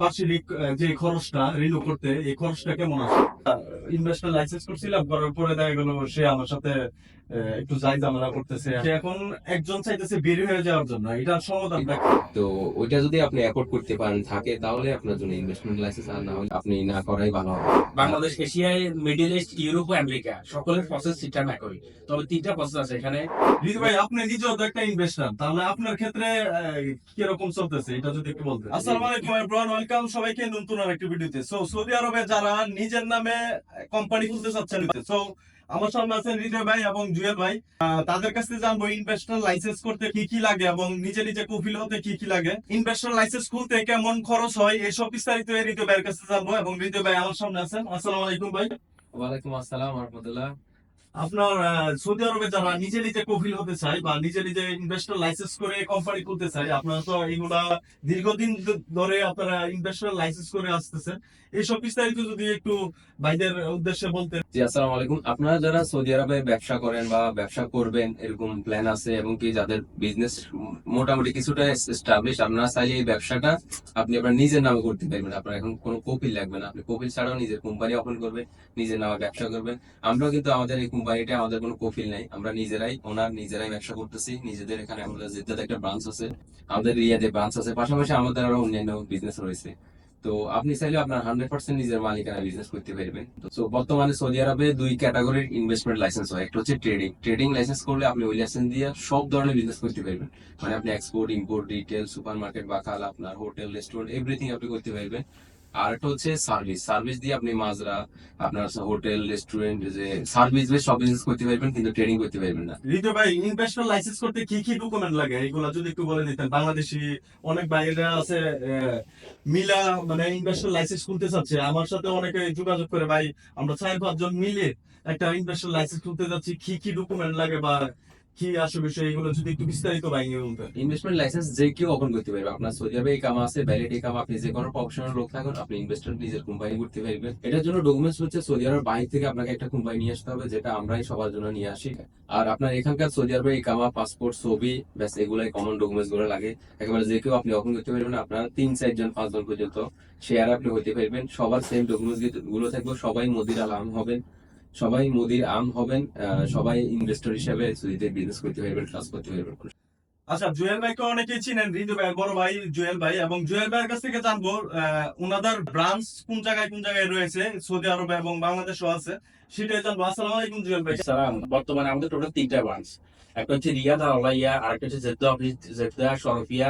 বার্ষিক যে খরচটা রিনিউ করতে এই খরচটা কেমন আছে? ইনভেস্টমেন্ট লাইসেন্স করছিলাম করার পরে দেখা গেল সে আমার সাথে একটু যাই ঝামেলা করতেছে। সে এখন একজন চাইতেছে বের হয়ে যাওয়ার জন্য এটার সমাধানটা কি? তো ওইটা যদি আপনি অ্যাফোর্ড করতে পারেন থাকে তাহলে আপনার জন্য ইনভেস্টমেন্ট লাইসেন্স আর না হলে আপনি না করাই ভালো হবে। বাংলাদেশ এশিয়ায় মিডল ইস্ট ইউরোপ আমেরিকা সকলের প্রসেস সিস্টেম একই তবে তিনটা প্রসেস আছে এখানে। রিজু ভাই আপনি নিজেও তো একটা ইনভেস্টার তাহলে আপনার ক্ষেত্রে কীরকম চলতেছে এটা যদি একটু বলতেন। আসসালামু আলাইকুম এভরিওয়ান ওয়েলকাম সবাইকে নতুন আর একটি ভিডিওতে সো সৌদি আরবে যারা নিজের নামে কোম্পানি খুলতে চাচ্ছেন। সো আমার সামনে আছেন হৃদয় ভাই এবং জুয়েল ভাই। তাদের কাছ থেকে জানব ইনভেস্টর লাইসেন্স করতে কি কি লাগে এবং নিজে নিজে কফিল হতে কি কি লাগে। ইনভেস্টর লাইসেন্স খুলতে কেমন খরচ হয় এসব বিস্তারিত হৃদয় ভাইয়ের কাছে জানব এবং হৃদয় ভাই আমার সামনে আছেন। আসসালামু আলাইকুম ভাই। ওয়ালাইকুম আসসালাম রহমতুল্লাহ। আপনার সৌদি আরবে যারা নিজে নিজে কফিল হতে চায় বা নিজে নিজে ইনভেস্টর লাইসেন্স করে কোম্পানি খুলতে চায় আপনারা তো এগুলা দীর্ঘদিন ধরে আপনারা ইনভেস্টর লাইসেন্স করে আসতেছেন। এইসব বিস্তারিত যদি একটু ভাইদের উদ্দেশ্যে বলতেন। জি আলাইকুম। আপনারা যারা সৌদি আরবে ব্যবসা করেন বা ব্যবসা করবেন, এরকম প্ল্যান আছে এবং কি যাদের বিজনেস মোটামুটি কিছুটা এস্টাবলিশ আপনারা চাইলে এই ব্যবসাটা আপনি আপনার নিজের নামে করতে পারবেন। আপনার এখন কোনো কপিল লাগবে না। আপনি কপিল ছাড়াও নিজের কোম্পানি ওপেন করবেন, নিজের নামে ব্যবসা করবেন। আমরাও কিন্তু আমাদের এই কোম্পানিটা আমাদের কোনো কপিল নাই। আমরা নিজেরাই ওনার নিজেরাই ব্যবসা করতেছি। নিজেদের এখানে আমাদের একটা ব্রাঞ্চ আছে, আমাদের রিয়াদে ব্রাঞ্চ আছে। পাশাপাশি আমাদের আরও অন্যান্য বিজনেস রয়েছে। তো আপনি চাইলে আপনার হান্ড্রেড পার্সেন্ট নিজের মালিকানা বিজনেস করতে পারবেন। তো বর্তমানে সৌদি আরবে দুই ক্যাটাগরির ইনভেস্টমেন্ট লাইসেন্স হয়। একটা হচ্ছে ট্রেডিং ট্রেডিং লাইসেন্স করলে আপনি ওই লাইসেন্স দিয়ে সব ধরনের বিজনেস করতে পারবেন। মানে আপনি export import retail super market বাকাল, আপনার হোটেল রেস্টুরেন্ট এভরিথিং আপনি করতে পারবেন। আর একটা হচ্ছে সার্ভিস সার্ভিস দিয়ে আপনি মাজরা আপনার হোটেল রেস্টুরেন্ট যে সার্ভিস বেস সব বিজনেস করতে পারবেন, কিন্তু ট্রেডিং করতে পারবেন না। হৃদয় ভাই ইনভেস্টর লাইসেন্স করতে কি কি ডকুমেন্ট লাগে? এগুলা যদি একটু বলে দিতেন। বাংলাদেশি অনেক বাইরেরা আছে মিলা মানে ইনভেস্টর লাইসেন্স খুলতে চাচ্ছে। আমার সাথে অনেকে যোগাযোগ করে, ভাই, আমরা চার পাঁচজন মিলে একটা ইনভেস্টর লাইসেন্স খুলতে যাচ্ছি। কি কি ডকুমেন্ট লাগে বা কি এগুলো যদি একটু বিস্তারিত ইনভেস্টমেন্ট লাইসেন্স যে কেউ ওপেন করতে পারবে। আপনার সৌদি আরবে এই কাম আছে ভ্যালিড এই কাম, আপনি যে কোনো প্রফেশনাল লোক থাকুন, আপনি ইনভেস্টর নিজের কোম্পানি করতে পারবেন। এটার জন্য ডকুমেন্টস হচ্ছে সৌদি বাইরে থেকে আপনাকে একটা কোম্পানি নিয়ে আসতে হবে, যেটা আমরাই সবার জন্য নিয়ে আসি। আর আপনার এখানকার সৌদি আরবে এই কামা পাসপোর্ট ছবি, ব্যাস, এগুলাই কমন ডকুমেন্টসগুলো লাগে। একেবারে যে কেউ আপনি ওপেন করতে পারবেন আপনার তিন চারজন পাঁচজন পর্যন্ত শেয়ার আপনি হতে পারবেন। সবার সেম ডকুমেন্টসগুলো থাকবে, সবাই মোদির আলাম হবেন। সবাই মোদির আম হবেন সবাই ইনভেস্টর হিসেবে সৌদিতে বিজনেস করতে পারবেন কাজ করতে পারবেন আচ্ছা জুয়েল ভাইকে অনেকেই চিনেন হৃদয় ভাই বড় ভাই জুয়েল ভাই এবং জুয়েল ভাইয়ের কাছ থেকে জানব ওনাদের ব্রাঞ্চ কোন জায়গায় কোন জায়গায় রয়েছে সৌদি আরবে এবং বাংলাদেশও আছে সেটাই জানব। আসসালামু আলাইকুম জুয়েল ভাই। সালাম বর্তমানে আমাদের টোটাল তিনটা ব্রাঞ্চ একটা হচ্ছে রিয়াদ আর আলাইয়া আর একটা হচ্ছে জেদ্দা অফিস জেদ্দা সরফিয়া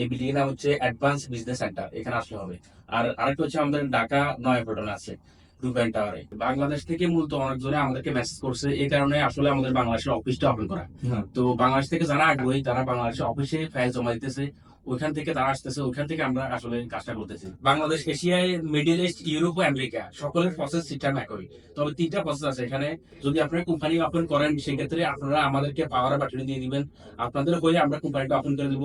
এই বিল্ডিং নাম হচ্ছে অ্যাডভান্স বিজনেস সেন্টার এখানে আসলে হবে। আর আরেকটা হচ্ছে আমাদের ঢাকা নয়াপটন আছে। রুবেন টাওয়ারে বাংলাদেশ থেকে মূলত অনেকজনে আমাদেরকে মেসেজ করছে এই কারণে আসলে আমাদের বাংলাদেশের অফিসটা ওপেন করা। তো বাংলাদেশ থেকে যারা আগ্রহী তারা বাংলাদেশের অফিসে ফাইল জমা দিতেছে ওইখান থেকে তারা আসতেছে ওইখান থেকে আমরা আসলে কাজটা করতেছি। বাংলাদেশ এশিয়ায় মিডল ইস্ট ইউরোপ ও আমেরিকা সকলের প্রসেস সিস্টেম একই তবে তিনটা প্রসেস আছে এখানে। যদি আপনারা কোম্পানি ওপেন করেন সেক্ষেত্রে আপনারা আমাদেরকে পাওয়ার বাটনে দিয়ে দিবেন। আপনাদের হয়ে আমরা কোম্পানিটা ওপেন করে দিব।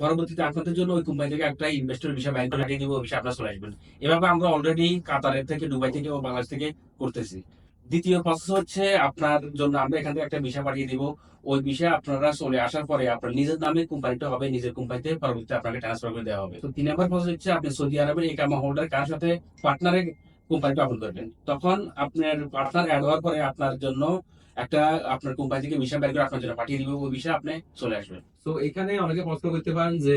পরবর্তীতে আপনাদের জন্য ওই কোম্পানি থেকে একটা ইনভেস্টর বিষয় ব্যাংক লাগিয়ে দিব বিষয়ে আপনারা চলে আসবেন। এভাবে আমরা অলরেডি কাতারের থেকে, দুবাই থেকে ও বাংলাদেশ থেকে করতেছি। দ্বিতীয় প্রসেস হচ্ছে আপনার জন্য আমরা এখান থেকে একটা বিষয় পাঠিয়ে দিব। ওই বিষয়ে আপনারা চলে আসার পরে আপনার নিজের নামে কোম্পানিটা হবে, নিজের কোম্পানিতে পরবর্তীতে আপনাকে ট্রান্সফার করে দেওয়া হবে। তো তিন নম্বর প্রসেস হচ্ছে আপনি সৌদি আরবের এই কামা হোল্ডার কার সাথে পার্টনারে কোম্পানিটা ওপেন করবেন। তখন আপনার পার্টনার অ্যাড হওয়ার পরে আপনার জন্য একটা আপনার কোম্পানি থেকে মিশন বের করে আপনার জন্য পাঠিয়ে দিবে, ওই বিষয়ে আপনি চলে আসবেন। তো এখানে অনেকে প্রশ্ন করতে পারেন যে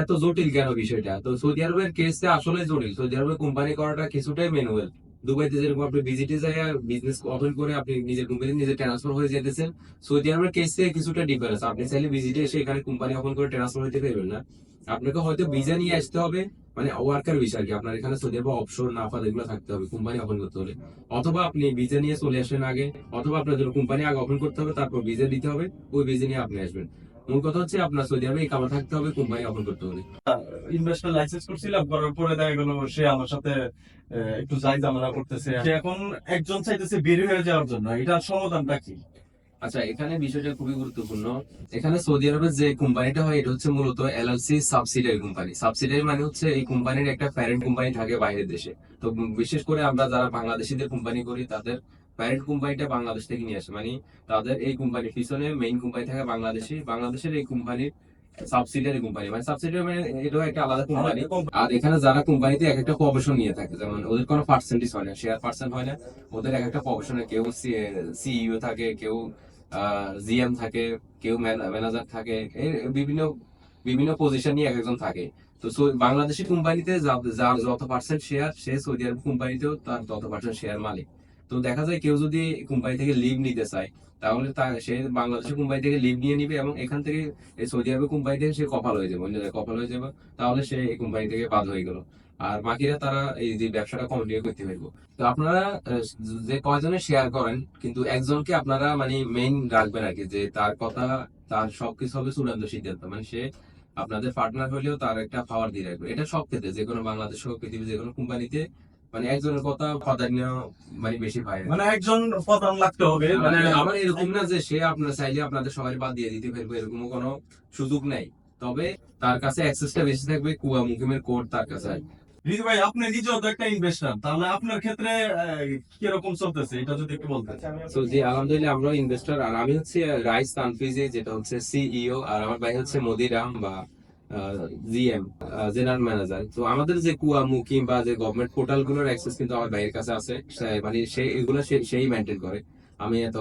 এত জটিল কেন বিষয়টা? তো সৌদি আরবের কেসটা আসলে জটিল। সৌদি আরবের কোম্পানি করাটা কিছুটাই ম্যানুয়াল দুবাইতে যেরকম আপনি ভিজিটে যায় বিজনেস ওপেন করে আপনি নিজের কোম্পানি নিজে ট্রান্সফার হয়ে যেতেছেন সৌদি আরবের কেসে কিছুটা ডিফারেন্স আপনি চাইলে ভিজিটে এসে এখানে কোম্পানি ওপেন করে ট্রান্সফার হতে পারবেন না। আপনাকে হয়তো ভিসা নিয়ে আসতে হবে মানে ওয়ার্কার ভিসা আর কি। আপনার এখানে সৌদি আরবে অফশোর নাফাদ এগুলো থাকতে হবে কোম্পানি ওপেন করতে হলে। অথবা আপনি ভিসা নিয়ে চলে আসেন আগে, অথবা আপনার জন্য কোম্পানি আগে ওপেন করতে হবে, তারপর ভিসা দিতে হবে, ওই ভিসা নিয়ে আপনি আসবেন। মূল কথা হচ্ছে আপনার সৌদি আরবে কামা থাকতে হবে, কোম্পানি ওপেন করতে হবে। ইনভেস্টমেন্ট লাইসেন্স করছিলাম, করার পরে দেখা গেল সে আমার সাথে একটু যাই ঝামেলা করতেছে। সে এখন একজন চাইতেছে বের হয়ে যাওয়ার জন্য এটা সমাধানটা কি? আচ্ছা এখানে বিষয়টা খুবই গুরুত্বপূর্ণ। এখানে সৌদি আরবের যে কোম্পানিটা হয় এটা হচ্ছে মূলত এলএলসি সাবসিডারি কোম্পানি। সাবসিডারি মানে হচ্ছে এই কোম্পানির একটা প্যারেন্ট কোম্পানি থাকে বাইরের দেশে। তো বিশেষ করে আমরা যারা বাংলাদেশিদের কোম্পানি করি তাদের প্যারেন্ট কোম্পানিটা বাংলাদেশ থেকে নিয়ে আসে। মানে তাদের এই কোম্পানির পিছনে মেইন কোম্পানি থাকে বাংলাদেশি। বাংলাদেশের এই কোম্পানির সাবসিডিয়ারি কোম্পানি মানে সাবসিডিয়ারি মানে এটাও একটা আলাদা কোম্পানি আর এখানে যারা কোম্পানিতে এক একটা প্রফেশন নিয়ে থাকে যেমন ওদের কোনো পার্সেন্টেজ হয় না শেয়ার পার্সেন্ট হয় না। ওদের এক একটা প্রফেশনে কেউ সিইও থাকে কেউ জিএম থাকে, কেউ ম্যানেজার থাকে বিভিন্ন বিভিন্ন পজিশন নিয়ে এক একজন থাকে। তো বাংলাদেশি কোম্পানিতে যার যত পার্সেন্ট শেয়ার সে সৌদি আরব কোম্পানিতেও তার তত পার্সেন্ট শেয়ার মালিক। তো, দেখা যায় কেউ যদি কোম্পানি থেকে লিভ নিতে চায়, তাহলে সে বাংলাদেশের কোম্পানি থেকে লিভ নিয়ে নিবে এবং এখান থেকে সৌদি আরবের কোম্পানি থেকে সে কপাল হয়ে যাবে, অন্য কপাল হয়ে যাবে, তাহলে সে এই কোম্পানি থেকে বাদ হয়ে গেল। আর বাকিরা তারা এই যে ব্যবসাটা কন্টিনিউ করতে পারব। তো আপনারা যে কয়জনে শেয়ার করেন কিন্তু একজনকে আপনারা মানে মেইন রাখবেন আর কি যে তার কথা তার সবকিছু হবে চূড়ান্ত সিদ্ধান্ত। মানে সে আপনাদের পার্টনার হলেও তার একটা পাওয়ার দিয়ে রাখবে। এটা সব ক্ষেত্রে যে কোনো বাংলাদেশ হোক পৃথিবীর যে কোনো কোম্পানিতে মানে একজনের কথা প্রাধান্য মানে বেশি পায়। মানে একজন প্রধান লাগতে হবে। মানে মানে আমার এরকম না যে সে আপনার চাইলে আপনাদের সবাই বাদ দিয়ে দিতে পারবে এরকম কোনো সুযোগ নাই। তবে তার কাছে অ্যাক্সেসটা বেশি থাকবে কুয়া মুকিমের কোড তার কাছে। রিজু ভাই আপনি নিজেও তো একটা ইনভেস্টার তাহলে আপনার ক্ষেত্রে কীরকম চলতেছে? এটা যদি একটু বলতেন। তো জি আলহামদুলিল্লাহ আমরা ইনভেস্টর আর আমি হচ্ছে রাইস তানফিজি যেটা হচ্ছে সিইও আর আমার ভাই হচ্ছে মদিরাম বা জিএম জেনারেল ম্যানেজার তো আমাদের যে কুয়া মুকিম বা যে গভর্নমেন্ট পোর্টালগুলোর অ্যাক্সেস কিন্তু আমার ভাইয়ের কাছে আছে। সে- মানে সে এগুলো সে- সেই মেনটেন করে। আমি এত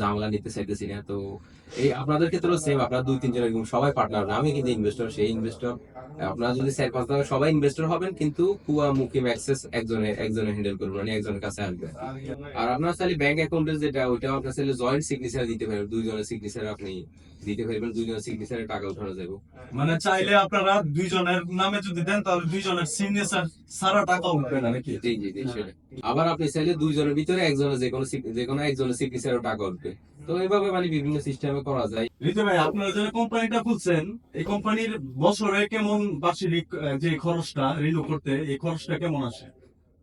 জামলা নিতে চাইতেছি না, তো এই আপনাদের ক্ষেত্রেও সেম আপনারা দুই তিনজন এরকম সবাই পার্টনার আমি কিন্তু ইনভেস্টর সেই ইনভেস্টর আপনারা যদি চার পাঁচ টাকা সবাই ইনভেস্টর হবেন, কিন্তু কুয়া মুখে অ্যাক্সেস একজনে একজনে হ্যান্ডেল করবেন মানে একজনের কাছে আসবে। আর আপনার চাইলে ব্যাংক অ্যাকাউন্টে যেটা, ওইটাও আপনার চাইলে জয়েন্ট সিগনেচার দিতে পারেন, দুইজনের সিগনেচার আপনি দিতে পারবেন সিগনেচারে টাকা উঠানো যাবে মানে চাইলে আপনারা দুইজনের নামে যদি দেন তাহলে দুইজনের সিগনেচার সারা টাকা উঠবে না নাকি? জি জি জি আবার আপনি চাইলে দুইজনের ভিতরে একজনের যে কোনো যে কোনো একজনের টাকা উঠবে। তো এইভাবে মানে বিভিন্ন সিস্টেমে করা যায়। রিতু ভাই আপনারা যে কোম্পানিটা খুলছেন এই কোম্পানির বছরে কেমন বার্ষিক যে খরচটা রিনিউ করতে এই খরচটা কেমন আসে?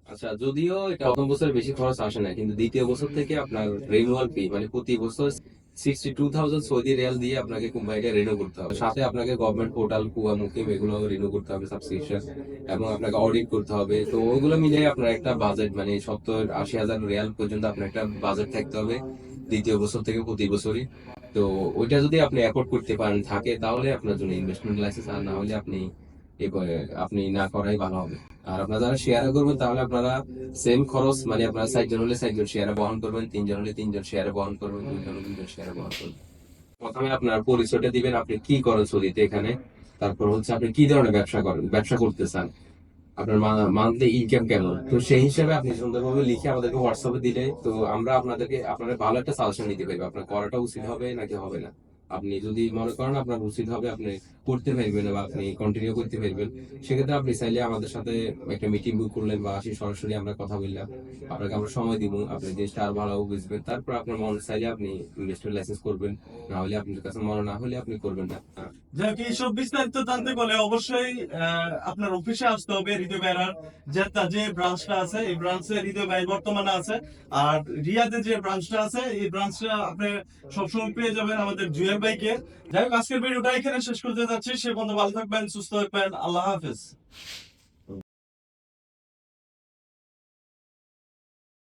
আচ্ছা যদিও এটা প্রথম বছর বেশি খরচ আসে না কিন্তু দ্বিতীয় বছর থেকে আপনার রিনিউয়াল ফি মানে প্রতি বছর সিক্সটি টু থাউজেন্ড সৌদি দিয়ে করতে হবে। সাথে আপনাকে গভর্নমেন্ট পোর্টাল কুয়া এগুলো করতে হবে করতে হবে। তো ওগুলো মিলিয়ে আপনার একটা বাজেট মানে সত্তর আশি হাজার রিয়াল পর্যন্ত আপনার একটা বাজেট থাকতে হবে, দ্বিতীয় বছর থেকে প্রতি বছরই। তো ওইটা যদি আপনি করতে পারেন, থাকে, তাহলে আপনার জন্য ইনভেস্টমেন্ট লাইসেন্স আর না হলে আপনি আপনি না করাই ভালো হবে। আর আপনারা যারা শেয়ারে করবেন, তাহলে আপনারা সেম খরচ মানে আপনারা হলে শেয়ারে বহন করবেন, তিনজন হলে তিনজন শেয়ারে বহন করবেন হলে শেয়ারে বহন করবেন। প্রথমে আপনার পরিচয়টা দিবেন, আপনি কি করেন সৌদিতে এখানে? তারপর হচ্ছে আপনি কি ধরনের ব্যবসা করেন, ব্যবসা করতে চান? আপনার মান্থলি ইনকাম কেমন? তো সেই হিসাবে আপনি সুন্দরভাবে লিখে আমাদেরকে হোয়াটসঅ্যাপে দিলে, তো আমরা আপনাদেরকে, আপনাদের ভালো একটা সাজেশন দিতে পারব আপনার করাটা উচিত হবে নাকি হবে না। আপনি যদি মনে করেন আপনার উচিত হবে আপনি করতে পারবেন বা আপনি কন্টিনিউ করতে পারবেন, সেক্ষেত্রে আপনি চাইলে আমাদের সাথে একটা মিটিং বুক করলেন বা আসি সরাসরি আমরা কথা বললাম। আপনাকে আমরা সময় দিব, আপনি জিনিসটা আর ভালো বুঝবেন। তারপর আপনার মন চাইলে আপনি ইনভেস্টমেন্ট লাইসেন্স করবেন, না হলে আপনার কাছে মনে না হলে আপনি করবেন না। বিস্তারিত জানতে অবশ্যই আপনার অফিসে আসতে হবে হৃদয় ভাইরার জেদ্দা যে ব্রাঞ্চটা আছে, এই ব্রাঞ্চে হৃদয় বর্তমানে আছে। আর রিয়াদে যে ব্রাঞ্চটা আছে, এই ব্রাঞ্চটা আপনি সবসময় পেয়ে যাবেন আমাদের জুয়েল ভাইকে। যাই হোক, আজকের ভিডিওটা এখানে শেষ করতে যাচ্ছি। সে বন্ধু ভালো থাকবেন, সুস্থ থাকবেন। আল্লাহ হাফেজ।